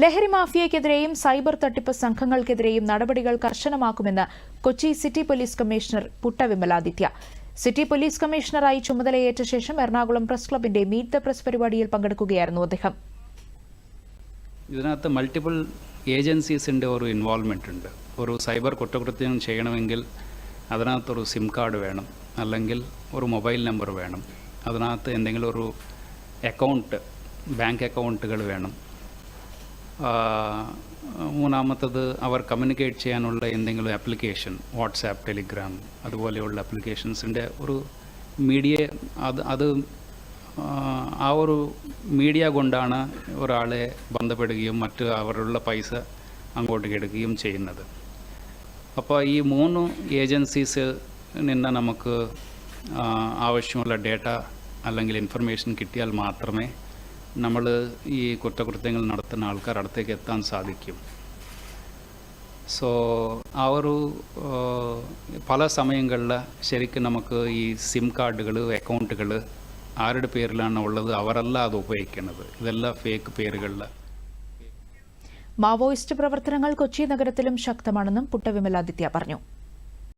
ലഹരി മാഫിയയ്ക്കെതിരെയും സൈബർ തട്ടിപ്പ് സംഘങ്ങൾക്കെതിരെയും നടപടികൾ കർശനമാക്കുമെന്ന് Kochi city police commissioner Puttavimaladitya city police കമ്മീഷണറായി ചുമതലയേറ്റ ശേഷം എറണാകുളം പ്രസ് ക്ലബിന്റെ മീറ്റ് ദ പ്രസ് പരിപാടിയിൽ പങ്കെടുക്കുകയായിരുന്നു അദ്ദേഹം. ഇതിനകത്ത് മൾട്ടിപ്പിൾ ഏജൻസീസിന്റെ ഒരു ഇൻവോൾവ്മെന്റ് ഉണ്ട്. ഒരു സൈബർ കുറ്റകൃത്യം ചെയ്യണമെങ്കിൽ അതിനകത്തൊരു സിം കാർഡ് വേണം. അല്ലെങ്കിൽ ഒരു മൊബൈൽ നമ്പർ വേണം. അതിനകത്ത് എന്തെങ്കിലും ഒരു അക്കൗണ്ട് ബാങ്ക് അക്കൗണ്ടുകൾ വേണം. മൂന്നാമത്തത് അവർ കമ്മ്യൂണിക്കേറ്റ് ചെയ്യാനുള്ള എന്തെങ്കിലും ആപ്ലിക്കേഷൻ വാട്സാപ്പ് ടെലിഗ്രാം അതുപോലെയുള്ള ആപ്ലിക്കേഷൻസിന്റെ ഒരു മീഡിയ അത് അത് ആ, ഒരു മീഡിയ കൊണ്ടാണ് ഒരാളെ ബന്ധപ്പെടുകയും മറ്റ് അവരുള്ള പൈസ അങ്ങോട്ട് എടുക്കുകയും ചെയ്യുന്നത്. അപ്പോൾ ഈ മൂന്ന് ഏജൻസീസിൽ നിന്ന് നമുക്ക് ആവശ്യമുള്ള ഡേറ്റ അല്ലെങ്കിൽ ഇൻഫർമേഷൻ കിട്ടിയാൽ മാത്രമേ നമ്മൾ ഈ കുറ്റകൃത്യങ്ങൾ നടത്തുന്ന ആൾക്കാർ അടുത്തേക്ക് എത്താൻ സാധിക്കും. സോ ആ ഒരു പല സമയങ്ങളിൽ ശരിക്കും നമുക്ക് ഈ സിം കാർഡുകൾ അക്കൗണ്ടുകൾ ആരുടെ പേരിലാണ് ഉള്ളത് അവരല്ല അത് ഉപയോഗിക്കുന്നത്. ഇതെല്ലാം ഫേക്ക് പേരുകളിൽ മാവോയിസ്റ്റ് പ്രവർത്തനങ്ങൾ കൊച്ചി നഗരത്തിലും ശക്തമാണെന്നും പുട്ടവിമലാദിത്യ പറഞ്ഞു.